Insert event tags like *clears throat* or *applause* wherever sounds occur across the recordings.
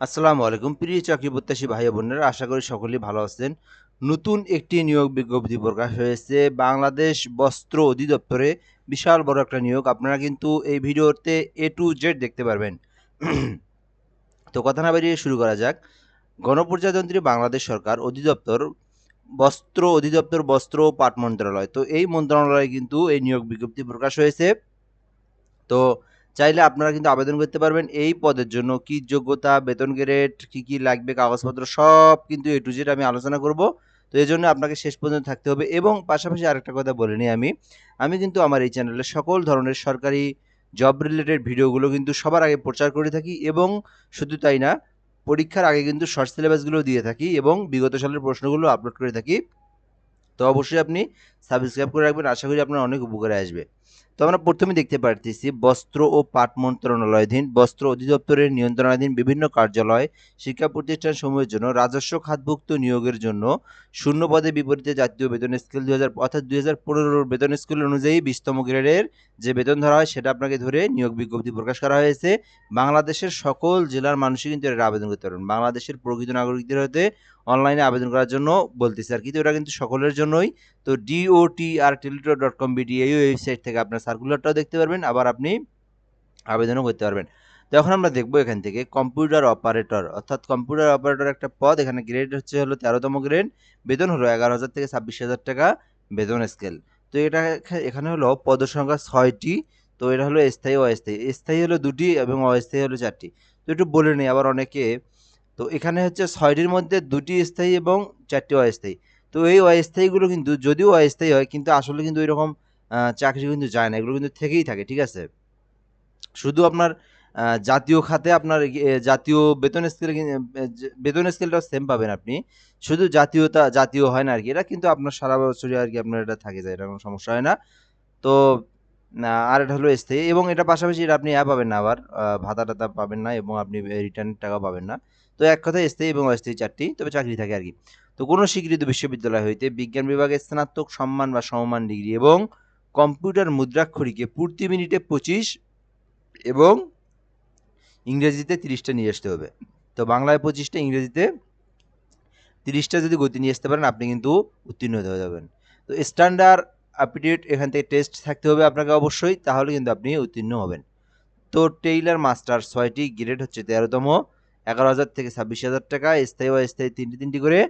আসসালামু আলাইকুম। প্রিয় চাকরি প্রত্যাশী ভাই বোনেরা, আশা করি সকলেই ভালো আছেন। নতুন একটি নিয়োগ বিজ্ঞপ্তি প্রকাশ হয়েছে। বাংলাদেশ বস্ত্র অধিদপ্তরে বিশাল বড় একটা নিয়োগ। আপনারা কিন্তু এই ভিডিওতে এ টু জেড দেখতে পারবেন। *clears throat* তো কথা না বেরিয়ে শুরু করা যাক। গণপ্রজাতন্ত্রী বাংলাদেশ সরকার অধিদপ্তর, বস্ত্র অধিদপ্তর, বস্ত্র পাট মন্ত্রণালয়। তো এই মন্ত্রণালয়ে কিন্তু এই নিয়োগ বিজ্ঞপ্তি প্রকাশ হয়েছে। তো চাইলে আপনারা কিন্তু আবেদন করতে পারবেন এই পদের জন্য। কি যোগ্যতা, বেতন গ্রেড কি কি লাগবে, কাগজপত্র, সব কিন্তু এ টু জেড আমি আলোচনা করব। তো এই জন্য আপনাকে শেষ পর্যন্ত থাকতে হবে এবং পাশাপাশি আরেকটা কথা বলে নিই আমি। আমি কিন্তু আমার এই চ্যানেলে সকল ধরনের সরকারি জব রিলেটেড ভিডিওগুলো কিন্তু সবার আগে প্রচার করে থাকি এবং শুধু তাই না, পরীক্ষার আগে কিন্তু শর্ট সিলেবাসগুলো দিয়ে থাকি এবং বিগত সালের প্রশ্নগুলো আপলোড করে থাকি। তো অবশ্যই আপনি সাবস্ক্রাইব করে রাখবেন, আশা করি আপনার অনেক উপকারে আসবে। তো আমরা প্রথমে দেখতে পারতেছি বস্ত্র ও পাট মন্ত্রণালয়াধীন, বস্ত্র অধিদপ্তরের নিয়ন্ত্রণাধীন বিভিন্ন কার্যালয়, শিক্ষা প্রতিষ্ঠান সমূহের জন্য রাজস্ব খাতভুক্ত নিয়োগের জন্য শূন্য পদে বিপরীতে জাতীয় বেতন স্কেল দুই হাজার অর্থাৎ দুই হাজার পনেরোর বেতন স্কেল অনুযায়ী বিশতম গ্রেডের যে বেতন ধরা হয় সেটা আপনাকে ধরে নিয়োগ বিজ্ঞপ্তি প্রকাশ করা হয়েছে। বাংলাদেশের সকল জেলার মানুষই কিন্তু এর আবেদন করতে পারবেন। বাংলাদেশের প্রকৃত নাগরিকদের হতে অনলাইনে আবেদন করার জন্য বলতেছে আর কিন্তু এটা কিন্তু সকলের জন্যই। তো ডিওটি আর টেলিটর ডট কম বিডি এই ওয়েবসাইট থেকে আপনার সার্কুলারটাও দেখতে পারবেন, আবার আপনি আবেদনও করতে পারবেন। তো এখন আমরা দেখব এখান থেকে কম্পিউটার অপারেটর অর্থাৎ কম্পিউটার অপারেটর একটা পদ, এখানে গ্রেড হচ্ছে হলো তেরোতম গ্রেড বেতন হলো এগারো হাজার থেকে ছাব্বিশ হাজার টাকা বেতন স্কেল তো এটা এখানে হলো পদ সংখ্যা ছয়টি, তো এটা হলো স্থায়ী অস্থায়ী। স্থায়ী হলো দুটি এবং অস্থায়ী হলো চারটি। তো একটু বলে নিই, আবার অনেকে তো এখানে হচ্ছে ছয়টির মধ্যে দুটি স্থায়ী এবং চারটি অস্থায়ী। তো এই অস্থায়ীগুলো কিন্তু, যদিও অস্থায়ী হয়, কিন্তু আসলে কিন্তু এরকম চাকরি কিন্তু যায় না। এগুলো কিন্তু থেকেই থাকে, ঠিক আছে? শুধু আপনার জাতীয় খাতে আপনার জাতীয় বেতন স্কেল বেতন স্কেলটাও সেম পাবেন আপনি। শুধু জাতীয়তা, জাতীয় হয় না আর কি এটা কিন্তু আপনার সারা বছরই আর কি আপনার এটা থাকে, যায়, এটা কোনো সমস্যা হয় না। তো আর এটা হলো স্থায়ী এবং এটা পাশাপাশি এটা আপনি ইয়া পাবেন না আবার ভাতা টাতা পাবেন না এবং আপনি রিটার্ন টাকা পাবেন না। তো এক কথায় স্থায়ী এবং অস্থায়ী চারটি, তবে চাকরি থাকে আর কি। তো কোনো স্বীকৃত বিশ্ববিদ্যালয় হইতে বিজ্ঞান বিভাগে স্নাতক, সম্মান বা সমমান ডিগ্রি এবং কম্পিউটার মুদ্রাক্ষরিকে প্রতি মিনিটে পঁচিশ এবং ইংরেজিতে তিরিশটা নিয়ে আসতে হবে। তো বাংলায় পঁচিশটা, ইংরেজিতে তিরিশটা যদি গতি নিয়ে আসতে পারেন, আপনি কিন্তু উত্তীর্ণ হতে যাবেন তো স্ট্যান্ডার্ড আপডেট এখান থেকে টেস্ট থাকতে হবে আপনাকে অবশ্যই, তাহলে কিন্তু আপনি উত্তীর্ণ হবেন। তো টেইলার মাস্টার ছয়টি, গ্রেড হচ্ছে তেরোতম। এগারো হাজার থেকে ছাব্বিশ হাজার টাকা, স্থায়ী ও স্থায়ী তিনটি তিনটি করে।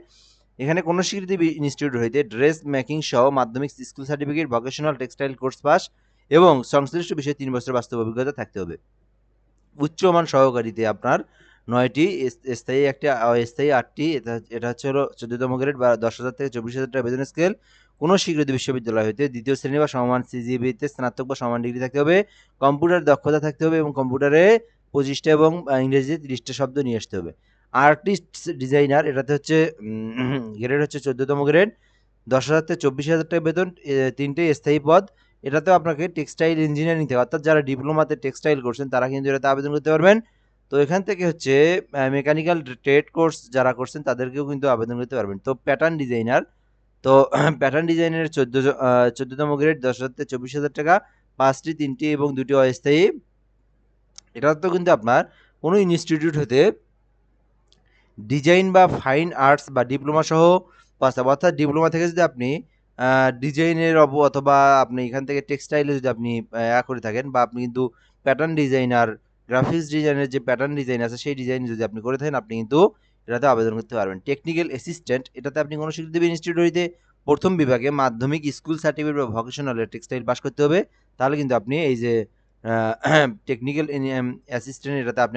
এখানে কোনো স্বীকৃতি ইনস্টিটিউট হইতে ড্রেস মেকিং সহ মাধ্যমিক school certificate vocational textile course pass এবং সংশ্লিষ্ট বিষয়ে তিন বছর বাস্তব অভিজ্ঞতা থাকতে হবে। উচ্চমান সহকারীতে আপনার নয়টি স্থায়ী একটি, অস্থায়ী আটটি, এটা এটা হচ্ছে হলো চোদ্দতম গ্রেড বা দশ হাজার থেকে চব্বিশ হাজার টাকা বেতন স্কেল কোনো স্বীকৃত বিশ্ববিদ্যালয় হইতে দ্বিতীয় শ্রেণি বা সমান সিজিবিতে স্নাতক বা সমান ডিগ্রি থাকতে হবে। কম্পিউটার দক্ষতা থাকতে হবে এবং কম্পিউটারে পঁচিশটা এবং ইংরেজিতে তিরিশটা শব্দ নিয়ে আসতে হবে। আর্টিস্ট ডিজাইনার এটাতে হচ্ছে গ্রেড *clears throat* হচ্ছে চোদ্দতম গ্রেড দশ হাজার থেকে চব্বিশ হাজার টাকা বেতন তিনটে স্থায়ী পদ। এটাতেও আপনাকে টেক্সটাইল ইঞ্জিনিয়ারিং থেকে অর্থাৎ যারা ডিপ্লোমাতে টেক্সটাইল করছেন, তারা কিন্তু এটাতে আবেদন করতে পারবেন। তো এখান থেকে হচ্ছে মেকানিক্যাল ট্রেড কোর্স যারা করছেন, তাদেরকেও কিন্তু আবেদন করতে পারবেন। তো প্যাটার্ন ডিজাইনার তো *clears throat* প্যাটার্ন ডিজাইনের চোদ্দ চোদ্দতম গ্রেড দশ হাজার থেকে চব্বিশ হাজার টাকা, পাঁচটি, তিনটি এবং দুটি অস্থায়ী। এটা তো কিন্তু আপনার কোনো ইনস্টিটিউট হতে ডিজাইন বা ফাইন আর্টস বা ডিপ্লোমা সহ পাস অর্থাৎ ডিপ্লোমা থেকে যদি আপনি ডিজাইনের অব, অথবা আপনি এখান থেকে টেক্সটাইলে যদি আপনি করে থাকেন বা আপনি কিন্তু প্যাটার্ন ডিজাইনার গ্রাফিক্স ডিজাইনের যে প্যাটার্ন ডিজাইন আছে সেই ডিজাইন যদি আপনি করে থাকেন, আপনি কিন্তু এটাতে আবেদন করতে পারবেন। টেকনিক্যাল অ্যাসিস্ট্যান্ট এটাতে আপনি কোনো স্বীকৃতি ইনস্টিটিউট হইতে প্রথম বিভাগে মাধ্যমিক স্কুল সার্টিফিকেট বা ভকেশনাল টেক্সটাইল পাস করতে হবে। তাহলে কিন্তু আপনি এই যে টেকনিক্যাল অ্যাসিস্ট্যান্ট *clears throat* এটাতে আপনি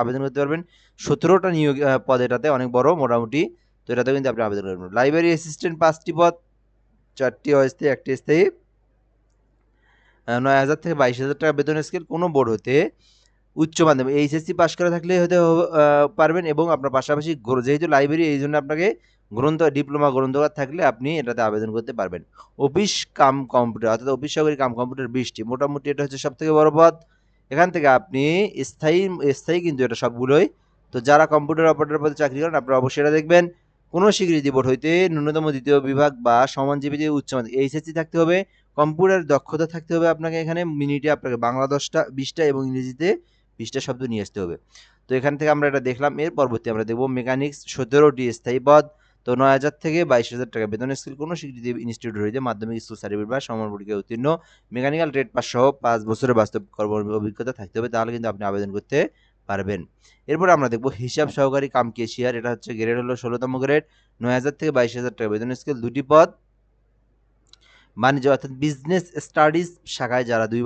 আবেদন করতে পারবেন। সতেরোটা নিয়োগ পদ এটাতে অনেক বড়, মোটামুটি। তো এটাতে কিন্তু আপনি আবেদন করবেন। লাইব্রেরি অ্যাসিস্ট্যান্ট পাঁচটি পদ, চারটি অস্থায়ী, একটি স্থায়ী। নয় হাজার থেকে বাইশ হাজার টাকা বেতন স্কেল কোনো বোর্ড হতে উচ্চ মাধ্যমিক। এইচএসসি পাস করা থাকলে হতে পারবেন এবং আপনার পাশাপাশি যেহেতু লাইব্রেরি এই জন্য আপনাকে গ্রন্থ, ডিপ্লোমা, গ্রন্থকার থাকলে আপনি এটাতে আবেদন করতে পারবেন। অফিস কাম কম্পিউটার, অর্থাৎ অফিস সহকারী কাম কম্পিউটার বিশটি মোটামুটি এটা হচ্ছে সব থেকে বড় পদ এখান থেকে আপনি স্থায়ী স্থায়ী কিন্তু এটা সবগুলোই। তো যারা কম্পিউটার অপারেটর পদে চাকরি করেন, আপনারা অবশ্যই এটা দেখবেন। কোনো স্বীকৃতি বোর্ড হইতে ন্যূনতম দ্বিতীয় বিভাগ বা সমানজীবীতে উচ্চ মাধ্যমিক, এইচএসসি থাকতে হবে। কম্পিউটার দক্ষতা থাকতে হবে আপনাকে এখানে। মিনিটে আপনাকে বাংলা দশটা, বিশটা এবং ইংরেজিতে বিশটা শব্দ নিয়ে আসতে হবে। তো এখান থেকে আমরা এটা দেখলাম। এর পরবর্তী আমরা দেখব মেকানিক্স সতেরোটি স্থায়ী পদ। তো নয় হাজার থেকে বাইশ হাজার টাকা। বেতন স্কেল কোনো স্বীকৃতি ইনস্টিটিউট হইতে মাধ্যমিক স্কুল সার্টিফিকেট বা সমান পরীক্ষায় উত্তীর্ণ। মেকানিক্যাল ট্রেড পাস সহ পাঁচ বছরের বাস্তব কর্ম অভিজ্ঞতা থাকতে হবে, তাহলে কিন্তু আপনি আবেদন করতে পারবেন। এরপর আমরা দেখব হিসাব সহকারী কাম কেশিয়ার। এটা হচ্ছে গ্রেড হলো ষোলোতম গ্রেড নয় হাজার থেকে বাইশ হাজার টাকা। বেতন স্কেল দুটি পদ। বাণিজ্য অর্থাৎ বিজনেস স্টাডিজ শাখায় যারা দুই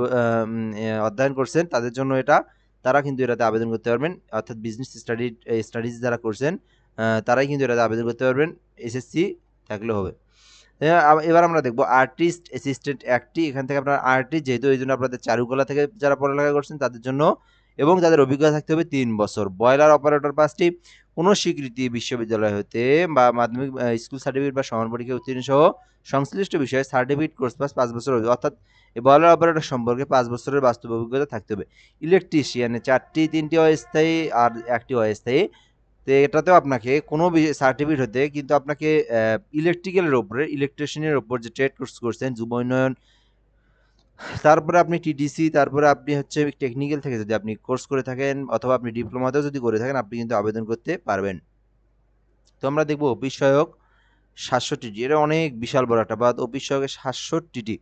অধ্যয়ন করছেন, তাদের জন্য এটা, তারা কিন্তু এটাতে আবেদন করতে পারবেন। অর্থাৎ বিজনেস স্টাডি স্টাডিজ যারা করছেন তারাই কিন্তু এটাতে আবেদন করতে পারবেন। এসএসসি থাকলে হবে। এবার আমরা দেখব আর্টিস্ট অ্যাসিস্ট্যান্ট একটি এখান থেকে আপনার আর্টিস্ট যেহেতু এই জন্য আপনাদের চারুকলা থেকে যারা পড়ালেখা করছেন তাদের জন্য এবং তাদের অভিজ্ঞতা থাকতে হবে তিন বছর। বয়লার অপারেটর পাঁচটি, কোনো স্বীকৃতি বিশ্ববিদ্যালয় হতে বা মাধ্যমিক স্কুল সার্টিফিকেট বা সমান পরীক্ষা উত্তীর্ণ সহ সংশ্লিষ্ট বিষয়ে সার্টিফিকেট কোর্স পাস পাঁচ বছর অভিজ্ঞতা অর্থাৎ বয়লার অপারেটর সম্পর্কে পাঁচ বছরের বাস্তব অভিজ্ঞতা থাকতে হবে। ইলেকট্রিশিয়ানে চারটি, তিনটি অস্থায়ী আর একটি অস্থায়ী। তো এটাতেও আপনাকে কোনো সার্টিফিকেট হতে কিন্তু আপনাকে ইলেকট্রিক্যালের ওপরে ইলেকট্রিশিয়ানের ওপর যে ট্রেড কোর্স করছেন, যুব উন্নয়ন, তারপরে আপনি টিডিসি তারপরে আপনি হচ্ছে টেকনিক্যাল থেকে যদি আপনি কোর্স করে থাকেন অথবা আপনি ডিপ্লোমাতেও যদি করে থাকেন, আপনি কিন্তু আবেদন করতে পারবেন। তো আমরা দেখব বিষয়ক সাতষট্টিটি, এটা অনেক বিশাল বড় একটা বাদ। অফিস সহকারে সাতষট্টিটি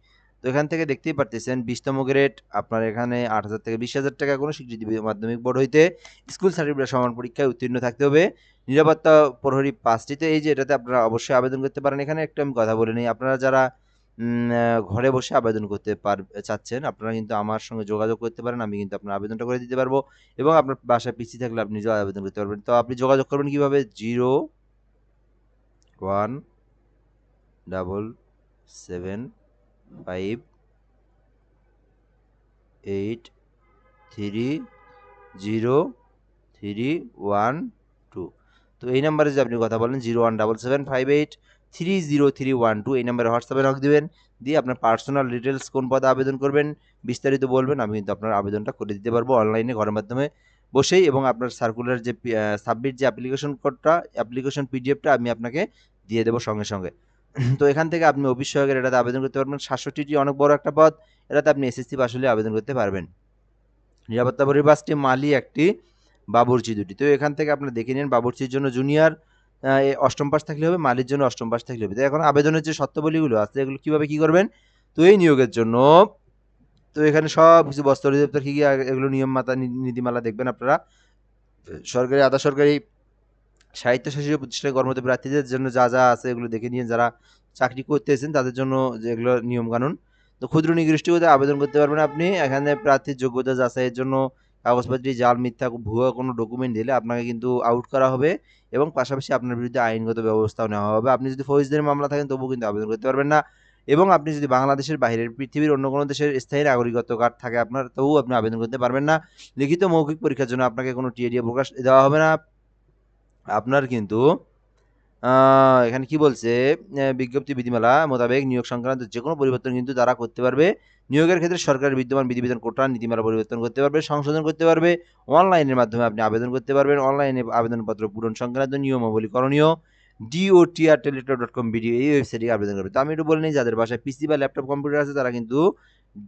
তো এখান থেকে দেখতেই পারতেছেন বিশতম গ্রেড আপনার এখানে আট হাজার থেকে বিশ হাজার টাকা কোনো স্বীকৃতি মাধ্যমিক বোর্ড হইতে স্কুল সার্টিফিকেট সমান পরীক্ষায় উত্তীর্ণ থাকতে হবে। নিরাপত্তা প্রহরী পাঁচটিতে, এই যে এটাতে আপনারা অবশ্যই আবেদন করতে পারেন। এখানে একটু আমি কথা বলে নিই, আপনারা যারা ঘরে বসে আবেদন করতে পার, চাচ্ছেন, আপনারা কিন্তু আমার সঙ্গে যোগাযোগ করতে পারেন, আমি কিন্তু আপনার আবেদনটা করে দিতে পারব এবং আপনার বাসায় পিছিয়ে থাকলে আপনি নিজেও আবেদন করতে পারবেন। তো আপনি যোগাযোগ করবেন কীভাবে? Zero one double seven five eight three zero three one two তো এই নাম্বারে যদি আপনি কথা বলেন zero one double seven five eight three zero three one two এই নাম্বারে হোয়াটসঅ্যাপে নক দেবেন। দিয়ে আপনার পার্সোনাল ডিটেলস কোন পদে আবেদন করবেন, বিস্তারিত বলবেন, আমি কিন্তু আপনার আবেদনটা করে দিতে পারব অনলাইনে ঘরের মাধ্যমে বসেই এবং আপনার সার্কুলার যে সাবমিট যে অ্যাপ্লিকেশন কোডটা অ্যাপ্লিকেশন পিডিএফটা আমি আপনাকে দিয়ে দেবো সঙ্গে সঙ্গে। *clears throat* তো এখান থেকে আপনি অফিস সহকারে এটাতে আবেদন করতে পারবেন। সাতষট্টিটি অনেক বড় একটা পদ, এটাতে আপনি এসএসসি পাস হলে আবেদন করতে পারবেন। নিরাপত্তা পরিবাসটি মালি একটি বাবুর্চি দুটি। তো এখান থেকে আপনারা দেখে নিন, বাবুর্চির জন্য জুনিয়র অষ্টম পাস থাকলে হবে, মালির জন্য অষ্টম পাস থাকলে হবে। তো এখন আবেদনের যে শর্তাবলীগুলো আছে, এগুলো কীভাবে কী করবেন? তো এই নিয়োগের জন্য, তো এখানে সব কিছু বস্ত্র অধিদপ্তর কী কী এগুলো নিয়ম মাতা নীতিমালা দেখবেন আপনারা। সরকারি, আধা সরকারি স্বায়ত্তশাসিত প্রতিষ্ঠানে কর্মরত প্রার্থীদের জন্য যা যা আছে এগুলো দেখে নিয়ে যারা চাকরি করতেছেন তাদের জন্য যেগুলো নিয়মকানুন। তো ক্ষুদ্র নিগৃষ্টিতে আবেদন করতে পারবেন আপনি। এখানে প্রার্থীর যোগ্যতা যাচাইয়ের জন্য কাগজপত্রে, জাল, মিথ্যা, ভুয়া কোনো ডকুমেন্ট দিলে আপনাকে কিন্তু আউট করা হবে এবং পাশাপাশি আপনার বিরুদ্ধে আইনগত ব্যবস্থাও নেওয়া হবে। আপনি যদি ফৌজদারি মামলা থাকেন তবুও কিন্তু আবেদন করতে পারবেন না এবং আপনি যদি বাংলাদেশের বাইরের পৃথিবীর অন্য কোনো দেশের স্থায়ী নাগরিকত্ব কার্ড থাকে আপনার, তবুও আপনি আবেদন করতে পারবেন না। লিখিত মৌখিক পরীক্ষার জন্য আপনাকে কোনো টিএডিএ প্রকাশ দেওয়া হবে না। আপনার কিন্তু এখানে কি বলছে? বিজ্ঞপ্তি, বিধিমালা মোতাবেক নিয়োগ সংক্রান্ত যে কোনো পরিবর্তন কিন্তু তারা করতে পারবে। নিয়োগের ক্ষেত্রে সরকারের বিদ্যমান বিধিবিধান কোটা, নীতিমালা পরিবর্তন করতে পারবে, সংশোধন করতে পারবে, অনলাইনের মাধ্যমে আপনি আবেদন করতে পারবেন, অনলাইনে আবেদনপত্র পূরণ সংক্রান্ত নিয়মাবলী করণীয়। ডিওটিআর টেলিটক ডট কম বিডিও এই ওয়েবসাইটে আবেদন করবে। তো আমি একটু বলে নিই, যাদের বাসায় পিসি বা ল্যাপটপ কম্পিউটার আছে, তারা কিন্তু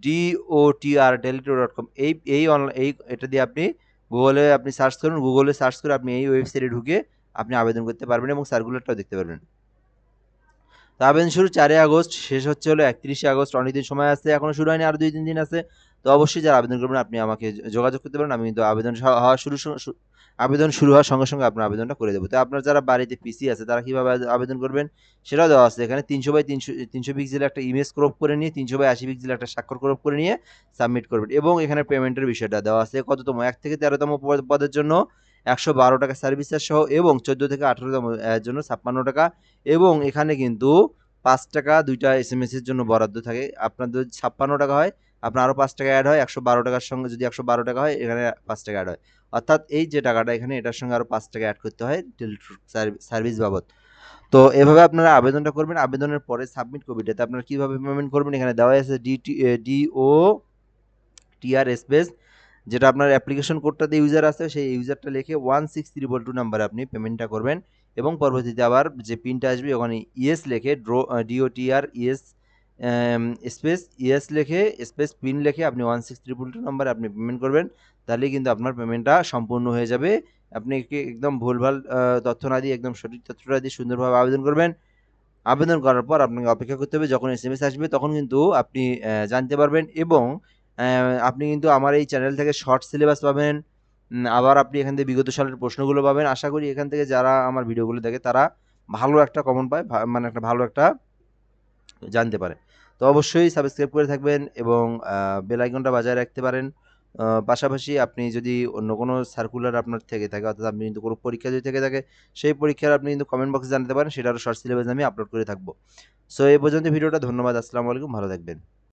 ডিওটিআর টেলিটক ডট কম এই এই অনলাইন এই, এটা দিয়ে আপনি গুগলে আপনি সার্চ করুন গুগলে সার্চ করে আপনি এই ওয়েবসাইটে ঢুকে আপনি আবেদন করতে পারবেন এবং সার্কুলারটাও দেখতে পারবেন। তো আবেদন শুরু চারই আগস্ট, শেষ হচ্ছে হলো একত্রিশে আগস্ট অনেক দিন সময় আছে এখনও শুরু হয়নি আরও দুই তিন দিন আছে। তো অবশ্যই যারা আবেদন করবেন, আপনি আমাকে যোগাযোগ করতে পারেন। আমি কিন্তু আবেদন হওয়া শুরু আবেদন শুরু হওয়ার সঙ্গে সঙ্গে আপনার আবেদনটা করে দেবো। তো আপনার যারা বাড়িতে পিসি আছে, তারা কীভাবে আবেদন করবেন সেটাও দেওয়া আছে। এখানে তিনশো বাই তিনশো তিনশো পিক্সেলের একটা ইমেজ ক্রপ করে নিয়ে, তিনশো বাই আশি পিক্সেলের একটা স্বাক্ষর ক্রপ করে নিয়ে সাবমিট করবেন। এবং এখানে পেমেন্টের বিষয়টা দেওয়া আছে। কততম? এক থেকে তেরোতম পদ- পদের জন্য একশো বারো টাকা সার্ভিস চার্জ সহ এবং চোদ্দ থেকে আঠেরোতম এর জন্য ছাপ্পান্ন টাকা। এবং এখানে কিন্তু পাঁচ টাকা দুইটা এস এম এর জন্য বরাদ্দ থাকে। আপনার যদি ছাপ্পান্ন টাকা হয় আপনার আরও পাঁচ টাকা অ্যাড হয়, একশো বারো টাকার সঙ্গে যদি একশো বারো টাকা হয়, এখানে পাঁচ টাকা অ্যাড হয়। অর্থাৎ এই যে টাকাটা এখানে, এটার সঙ্গে আরও পাঁচ টাকা অ্যাড করতে হয় সার্ভিস বাবদ। তো এভাবে আপনারা আবেদনটা করবেন। আবেদনের পরে সাবমিট কপিটাতে আপনারা কীভাবে পেমেন্ট করবেন? এখানে দেওয়া আছে ডিটি ডিও টিআর স্পেস যেটা আপনার অ্যাপ্লিকেশন কোডটাতে ইউজার আছে, সেই ইউজারটা লিখে ওয়ান সিক্স ত্রিপল টু নাম্বারে আপনি পেমেন্টটা করবেন। এবং পরবর্তীতে আবার যে পিনটা আসবে, ওখানে ইএস লিখে ড্রো ডিও ডিওটিআর ইএস স্পেস ইএস লিখে স্পেস পিন লিখে আপনি ওয়ান সিক্স ত্রিপল টু নাম্বারে আপনি পেমেন্ট করবেন তাহলে কিন্তু আপনার পেমেন্টটা সম্পূর্ণ হয়ে যাবে আপনি একদম ভুলভাল তথ্য না দিয়ে একদম সঠিক তথ্যটা দিয়ে সুন্দরভাবে আবেদন করবেন। আবেদন করার পর আপনাকে অপেক্ষা করতে হবে, যখন এসএমএস আসবে তখন কিন্তু আপনি জানতে পারবেন এবং আপনি কিন্তু আমার এই চ্যানেল থেকে শর্ট সিলেবাস পাবেন। আবার আপনি এখান থেকে বিগত সালের প্রশ্নগুলো পাবেন। আশা করি এখান থেকে যারা আমার ভিডিওগুলো দেখে তারা ভালো একটা কমন পায়। মানে একটা ভালো একটা জানতে পারে। তো অবশ্যই সাবস্ক্রাইব করে থাকবেন এবং বেলাইকনটা বাজায় রাখতে পারেন। পাশাপাশি আপনি যদি অন্য কোনো সার্কুলার আপনার থেকে থাকে, অর্থাৎ আপনি কিন্তু কোনো পরীক্ষা যদি থেকে থাকে, সেই পরীক্ষার আপনি কিন্তু কমেন্ট বক্সে জানতে পারেন, সেটারও শর্ট সিলেবাস আমি আপলোড করে থাকব। সো এই পর্যন্ত ভিডিওটা, ধন্যবাদ। আসসালামু আলাইকুম, ভালো থাকবেন।